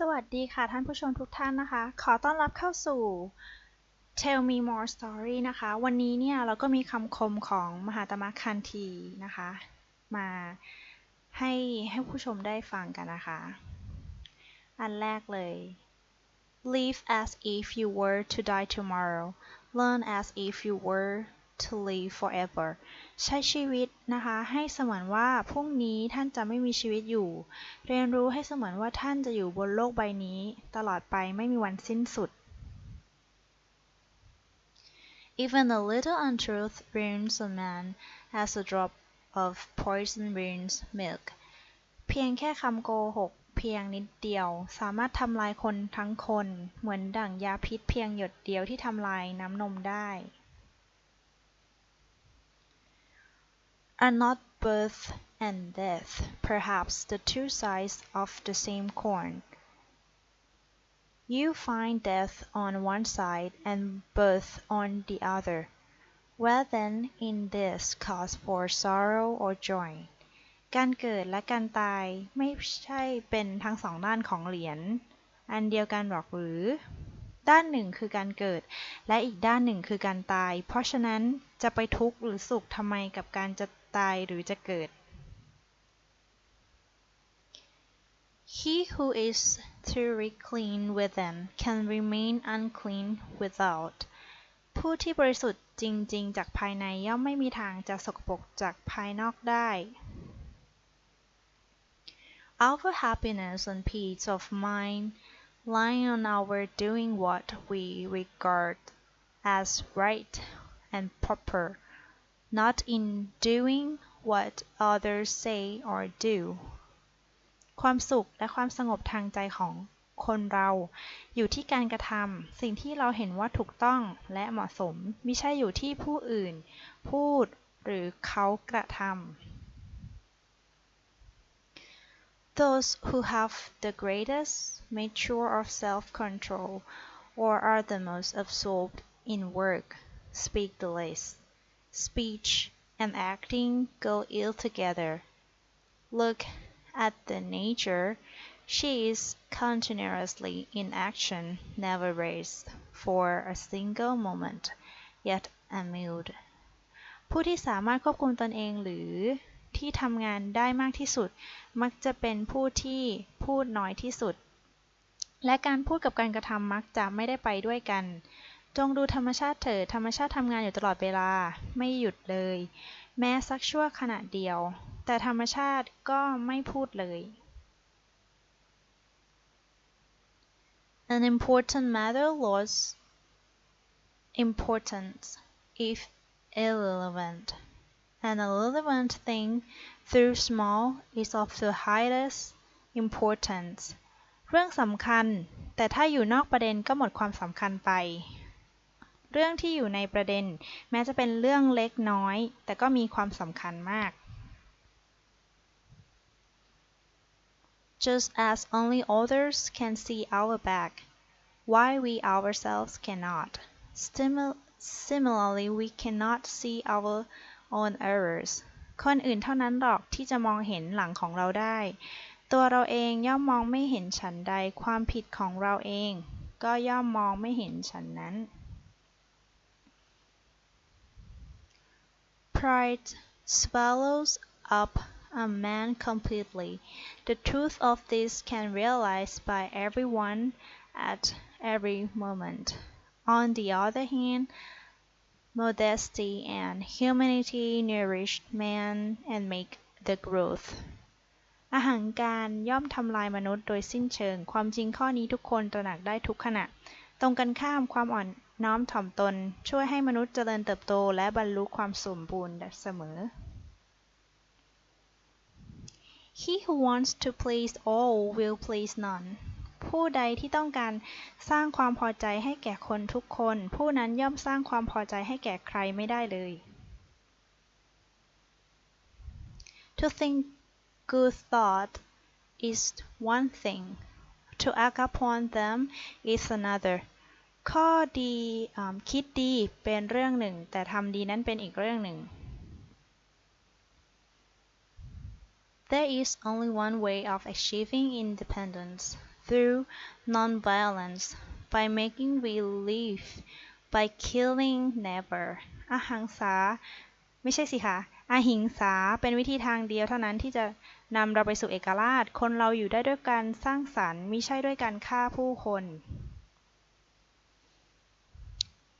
สวัสดีค่ะท่านผู้ชมทุกท่านนะคะ ขอต้อนรับเข้าสู่ Tell Me More Story นะคะ วันนี้เนี่ยเราก็มีคำคมของมหาตมะคันธีนะคะ มาให้ให้ผู้ชมได้ฟังกันนะคะ อันแรกเลย Live as if you were to die tomorrow learn as if you were to live forever ใช้ชีวิตนะคะ ให้เสมือนว่าพรุ่งนี้ท่านจะไม่มีชีวิตอยู่ เรียนรู้ให้เสมือนว่าท่านจะอยู่บนโลกใบนี้ ตลอดไปไม่มีวันสิ้นสุด Even a little untruth ruins a man as a drop of poison ruins milk เพียงแค่คำโกหกเพียงนิดเดียว สามารถทำลายคนทั้งคน เหมือนดั่งยาพิษเพียงหยดเดียวที่ทำลายน้ำนมได้ Are not birth and death perhaps the two sides of the same coin? You find death on one side and birth on the other. Where then in this cause for sorrow or joy? การเกิดและการตายไม่ใช่เป็นทั้งสองด้านของเหรียญอันเดียวกันหรอกหรือ ด้านหนึ่งคือการเกิด และอีกด้านหนึ่งคือการตาย เพราะฉะนั้นจะไปทุกข์หรือสุขทำไมกับการจะ ตายหรือจะเกิด He who is thoroughly clean within can remain unclean without ผู้ที่บริสุทธิ์จริงๆ จากภายในย่อมไม่มีทางจะสกปรกจากภายนอกได้ Our happiness and peace of mind lie on our doing what we regard as right and proper Not in doing what others say or do ความสุขและความสงบทางใจของคนเราอยู่ที่การกระทำสิ่งที่เราเห็นว่าถูกต้องและเหมาะสมไม่ใช่อยู่ที่ผู้อื่น พูดหรือเขากระทำ Those who have the greatest measure of self-control or are the most absorbed in work speak the least. Speech and acting go ill together. Look at the nature. She is continuously in action, never rests for a single moment, yet unmoved. ผู้ที่สามารถควบคุมตนเองหรือที่ทำงานได้มากที่สุด มักจะเป็นผู้ที่พูดน้อยที่สุด และการพูดกับการกระทำมักจะไม่ได้ไปด้วยกัน จงดูธรรมชาติเถิดธรรมชาติทำงานอยู่ตลอดเวลา ไม่หยุดเลย แม้สักชั่วขณะเดียว แต่ธรรมชาติก็ไม่พูดเลย An important matter lost importance if irrelevant. An irrelevant thing, though small, is of the highest importance. เรื่องสำคัญ แต่ถ้าอยู่นอกประเด็นก็หมดความสำคัญไป เรื่องที่อยู่ในประเด็น แม้จะเป็นเรื่องเล็กน้อย แต่ก็มีความสำคัญมาก Just as only others can see our back, why we ourselves cannot. Similarly, we cannot see our own errors. คนอื่นเท่านั้นหรอกที่จะมองเห็นหลังของเราได้ ตัวเราเองย่อมมองไม่เห็นฉันใด ความผิดของเราเอง ก็ย่อมมองไม่เห็นฉันนั้น Pride swallows up a man completely. The truth of this can realized by everyone at every moment. On the other hand, modesty and humility nourish man and make the growth. อาหังการย่อมทำลายมนุษย์โดยสิ้นเชิง ความจริงข้อนี้ทุกคนตระหนักได้ทุกขณะ ตรงกันข้ามความอ่อน น้อมถ่อมตนช่วยให้มนุษย์เจริญเติบโตและบรรลุความสมบูรณ์เสมอ He who wants to please all will please none ผู้ใดที่ต้องการสร้างความพอใจให้แก่คนทุกคน ผู้นั้นย่อมสร้างความพอใจให้แก่ใครไม่ได้เลย To think good thought is one thing to act upon them is another ข้อดีคิดดีเป็นเรื่องหนึ่ง แต่ทำดีนั้นเป็นอีกเรื่องหนึ่ง There is only one way of achieving independence through non-violence by making believe by killing never อหังสา ไม่ใช่สิคะอหิงสาเป็นวิธีทางเดียวเท่านั้นที่จะนำเราไปสู่เอกราช คนเราอยู่ได้ด้วยการสร้างสรรค์มิใช่ด้วยการฆ่าผู้คน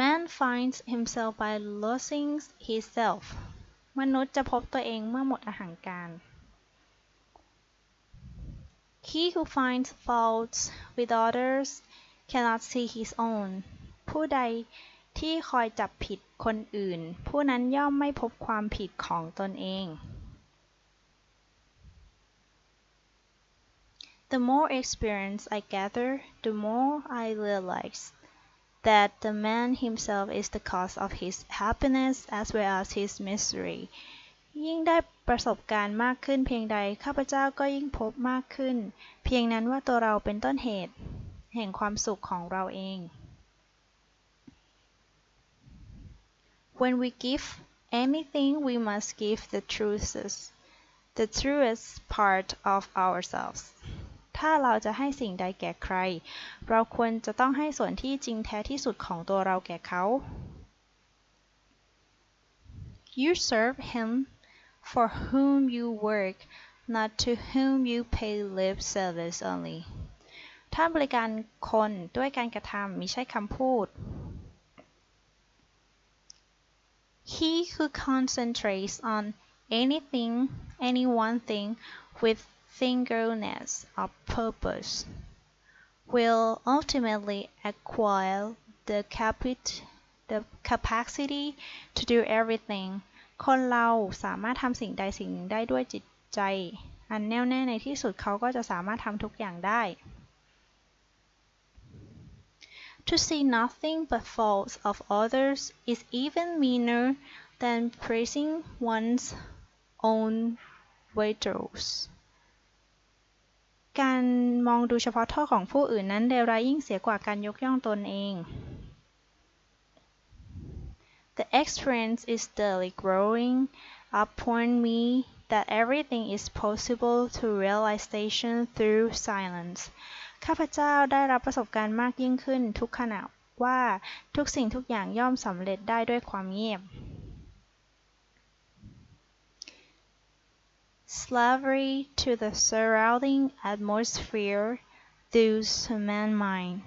Man finds himself by losing his self มนุษย์จะพบตัวเองเมื่อหมดอหังการ He who finds faults with others cannot see his own ผู้ใดที่คอยจับผิดคนอื่น ผู้นั้นย่อมไม่พบความผิดของตนเอง The more experience I gather, the more I realize that the man himself is the cause of his happiness as well as his misery. ยิ่งได้ประสบการณ์มากขึ้นเพียงใด ข้าพเจ้าก็ยิ่งพบมากขึ้น เพียงนั้นว่าตัวเราเป็นต้นเหตุ แห่งความสุขของเราเอง When we give anything we must give the truest the truest part of ourselves ถ้าเราจะให้สิ่งใดแก่ใคร เราควรจะต้องให้ส่วนที่จริงแท้ที่สุดของตัวเราแก่เขา You serve him for whom you work not to whom you pay lip service only ท่านบริการคนด้วยการกระทำมิใช่คำพูด He who concentrates on anything, any one thing with singleness of purpose will ultimately acquire the, capit- the capacity to do everything คนเราสามารถทำสิ่งใดสิ่งหนึ่งได้ด้วยจิตใจ อันแน่วแน่ในที่สุดเขาก็จะสามารถทำทุกอย่างได้ To see nothing but faults of others is even meaner than praising one's own virtues การมองดูเฉพาะข้อของผู้อื่นนั้นเลวร้ายยิ่งเสียกว่าการยกย่องตนเอง The experience is daily growing upon me that everything is possible to realization through silence ข้าพเจ้าได้รับประสบการณ์มากยิ่งขึ้นทุกขณะว่าทุกสิ่งทุกอย่างย่อมสำเร็จได้ด้วยความเงียบ Slavery to the surrounding atmosphere thus man mind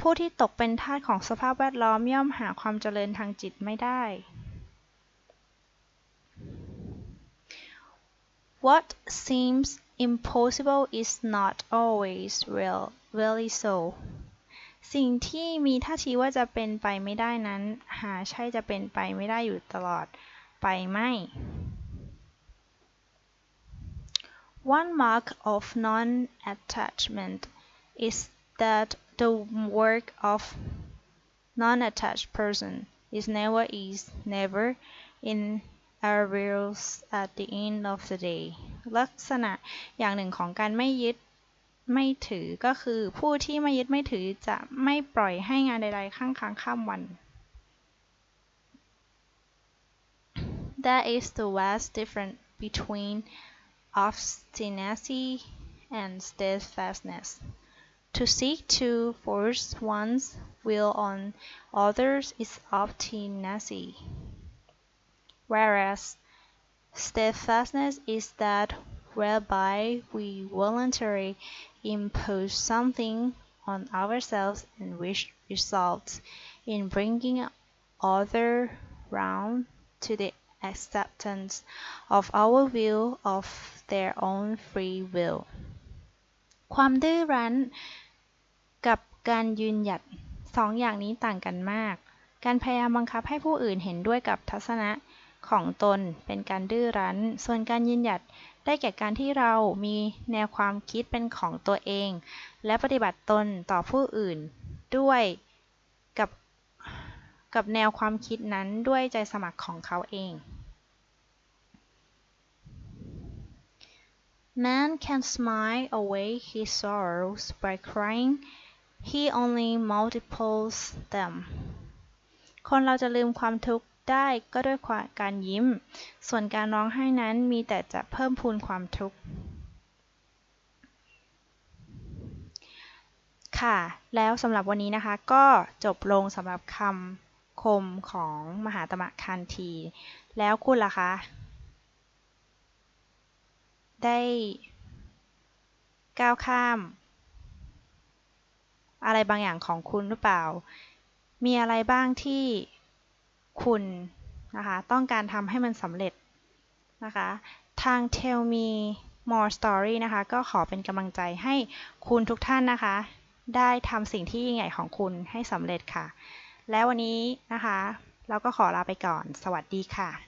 ผู้ที่ตกเป็นทาสของสภาพแวดล้อมย่อมหาความเจริญทางจิตไม่ได้ What seems impossible is not always real really so สิ่งที่มีท่าทีว่าจะเป็นไปไม่ได้นั้น หาใช่จะเป็นไปไม่ได้อยู่ตลอดไปไม่ One mark of non-attachment is that the work of non-attached person is never is never in arrears at the end of the day ลักษณะอย่างหนึ่งของการไม่ยึดไม่ถือก็คือผู้ที่ไม่ยึดไม่ถือจะไม่ปล่อยให้งานใดๆข้างค้างข้ามวัน That is the vast difference between obstinacy and steadfastness. To seek to force one's will on others is obstinacy, whereas steadfastness is that whereby we voluntarily impose something on ourselves and which results in bringing other round to the acceptance of our view of their own free will ความดื้อรั้นกับการยืนหยัดสองอย่างนี้ต่างกันมาก การพยายามบังคับให้ผู้อื่นเห็นด้วยกับทัศนะของตนเป็นการดื้อรั้น ส่วนการยืนหยัดได้แก่การที่เรามีแนวความคิดเป็นของตัวเอง และปฏิบัติตนต่อผู้อื่นด้วย กับแนวความคิดนั้นด้วยใจสมัครของเขาเอง Man can smile away his sorrows by crying he only multiplies them คนเราจะลืมความทุกข์ได้ก็ด้วยการยิ้ม ส่วนการร้องไห้นั้นมีแต่จะเพิ่มพูนความทุกข์ ค่ะ แล้วสำหรับวันนี้นะคะ ก็จบลงสำหรับคำ คมของมหาตมะคันธีแล้วคุณล่ะคะ ได้ก้าวข้าม อะไรบางอย่างของคุณหรือเปล่า มีอะไรบ้างที่คุณนะคะต้องการทำให้มันสำเร็จนะคะทาง Tell Me More Story นะคะก็ขอเป็นกำลังใจให้คุณทุกท่านนะคะ ได้ทำสิ่งที่ยิ่งใหญ่ของคุณให้สำเร็จค่ะ แล้ววันนี้นะคะ เราก็ขอลาไปก่อน สวัสดีค่ะ